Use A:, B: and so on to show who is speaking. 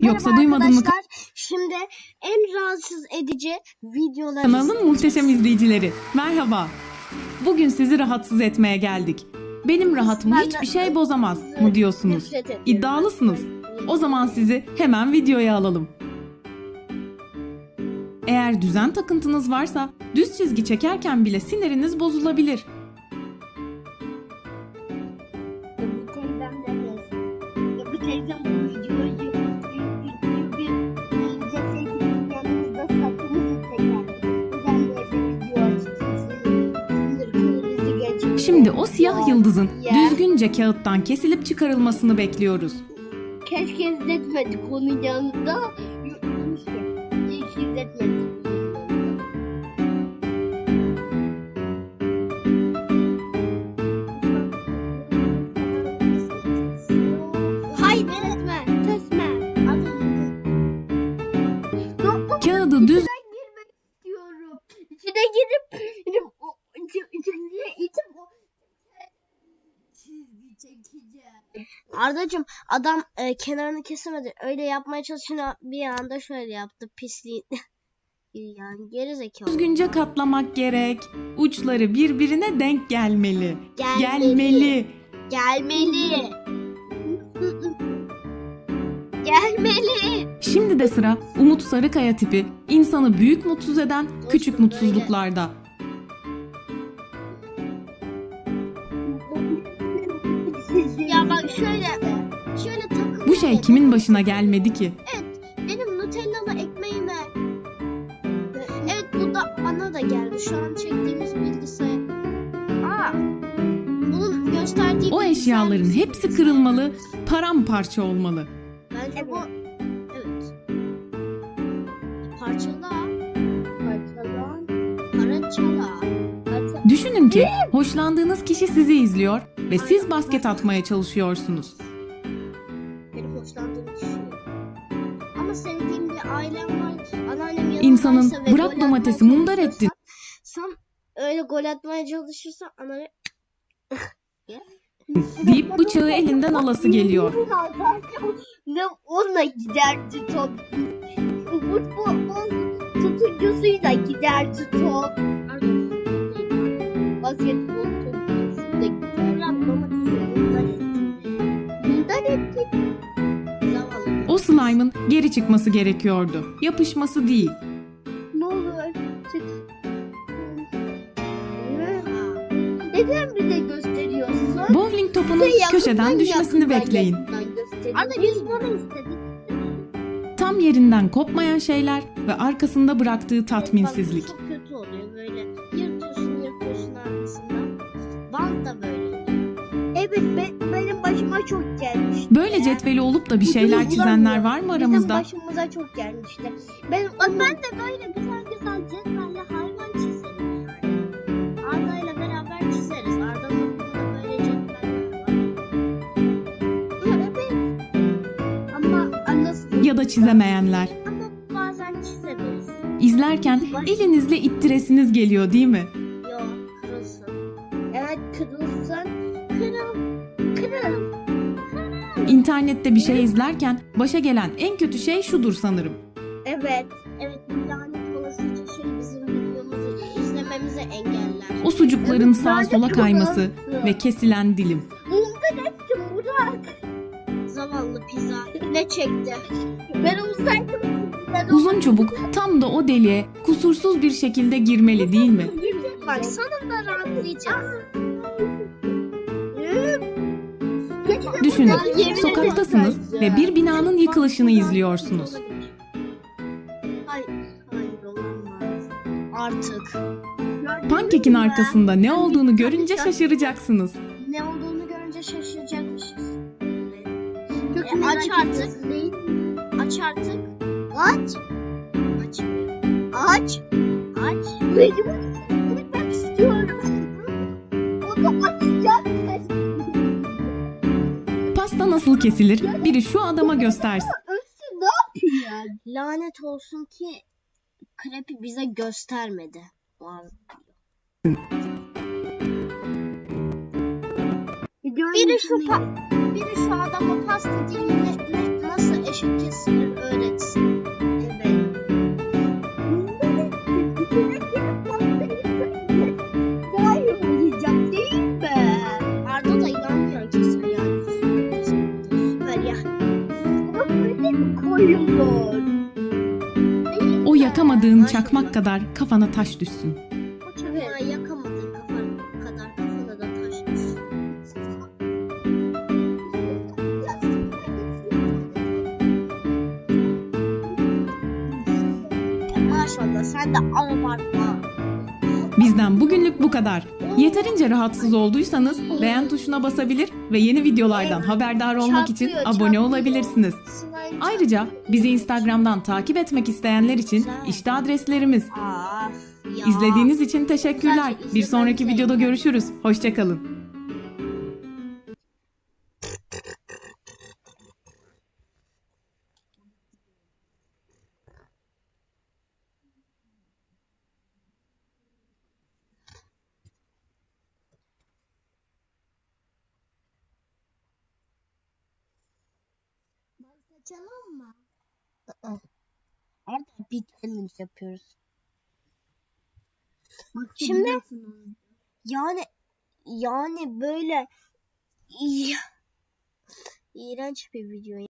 A: Yoksa
B: Merhaba
A: duymadın mı
B: arkadaşlar. Şimdi en rahatsız edici videolar
A: kanalın muhteşem izleyicileri? Merhaba. Bugün sizi rahatsız etmeye geldik. Benim rahatımı
B: Ben de-
A: hiçbir şey bozamaz mı diyorsunuz?
B: Nefret ediyorum.
A: İddialısınız. O zaman sizi hemen videoya alalım. Eğer düzen takıntınız varsa düz çizgi çekerken bile siniriniz bozulabilir. Şimdi o siyah yıldızın düzgünce kağıttan kesilip çıkarılmasını bekliyoruz.
B: Keşke izletmedik onun yanında. Hiç izletmedik. Ardacığım adam e, kenarını kesemedi. Öyle yapmaya çalışınca bir anda şöyle yaptı pisliğin. yani geri zekalı.
A: düzgünce katlamak gerek. Uçları birbirine denk gelmeli.
B: Gelmeli.
A: Gelmeli.
B: Gelmeli. Gelmeli.
A: Şimdi de sıra Umut Sarıkaya tipi insanı büyük mutsuz eden küçük mutsuzluklarda.
B: Şöyle şöyle takılıyor.
A: Bu şey kimin başına gelmedi ki?
B: Benim Nutellalı ekmeğime. Evet bu da bana da geldi. Şu an çektiğimiz bilgisayar. Aa. Bunun gösterdiği
A: O
B: bilgisayar-
A: eşyaların hepsi kırılmalı, paramparça olmalı.
B: Bence bu
A: Düşünün ki hoşlandığınız kişi sizi izliyor ve siz basket atmaya çalışıyorsunuz.
B: Benim hoşlandığım kişi. Ama sevdiğim bir ailem var. Anneannem yanımdaysa
A: İnsanın
B: ve
A: bırak domatesi mundar ettin.
B: çalışırsam, Sen öyle gol atmaya çalışırsan anneannem
A: deyip bıçağı elinden alası geliyor.
B: Ne onunla giderdi top. Futbol tutuncusuyla giderdi top. Basketbol. Bundan etti. Zavallı.
A: O slime'ın geri çıkması gerekiyordu. Yapışması değil.
B: Ne olur çık. Neden bize gösteriyorsun?
A: Bowling topunun köşeden düşmesini bekleyin.
B: Arda biz bunu istedik.
A: Tam yerinden kopmayan şeyler ve arkasında bıraktığı tatminsizlik.
B: Çok gelmişti.
A: Böyle cetveli olup da bir şeyler çizenler var mı aramızda?
B: Bizim başımıza çok gelmişti. Ben, ben de böyle güzel güzel cetvelle hayvan çizerim yani. Arda'yla beraber çizeriz. Arda'nın okulunda böyle cetveller var. Evet. Ama nasıl?
A: Ya da çizemeyenler.
B: Ama bazen çizeriz.
A: İzlerken elinizle ittiresiniz geliyor değil mi?
B: Yok kırılsın. Evet kırılsın.
A: İnternette bir şey izlerken başa gelen en kötü şey şudur sanırım.
B: Evet. Evet bir lanet olasıca şey bizim videomuzu izlememizi engeller.
A: O sucukların sağa sola kayması
B: olası.
A: ve kesilen dilim.
B: Bundan ettim Burak. Zavallı pizza. Ne çekti? Ben olsaydım ben
A: Uzun çubuk tam da o deliğe kusursuz bir şekilde girmeli değil mi?
B: Bak sonunda rahatlayacağız.
A: Düşünün, sokaktasınız ve bir binanın yıkılışını izliyorsunuz.
B: Hayır. Artık.
A: Pankekin arkasında ne olduğunu görünce şaşıracaksınız.
B: Ne olduğunu görünce şaşıracakmışız. E, aç artık. Aç artık. Aç. Aç. Aç. Aç.
A: nasıl kesilir? Biri şu adama göstersin.
B: Öfke ne yapıyor ya? Lanet olsun ki krepi bize göstermedi. Biri şu, pa, biri şu adama pasta pastacıyı nasıl
A: eşit kesilir öğretsin. Yakamadığın çakmak kadar kafana taş düşsün.
B: O çakmağı yakamadığın kafan kadar kafana da taş düşsün. Maşallah sen de abartma.
A: Bizden bugünlük bu kadar. Yeterince rahatsız olduysanız beğen tuşuna basabilir ve yeni videolardan haberdar olmak için abone olabilirsiniz. Ayrıca bizi Instagram'dan takip etmek isteyenler için işte adreslerimiz.
B: Ya.
A: İzlediğiniz için teşekkürler.
B: Sadece
A: Bir sonraki videoda görüşürüz. Hoşçakalın.
B: Açalım mı? Arda bir challenge yapıyoruz. Şimdi yani yani böyle iğrenç bir video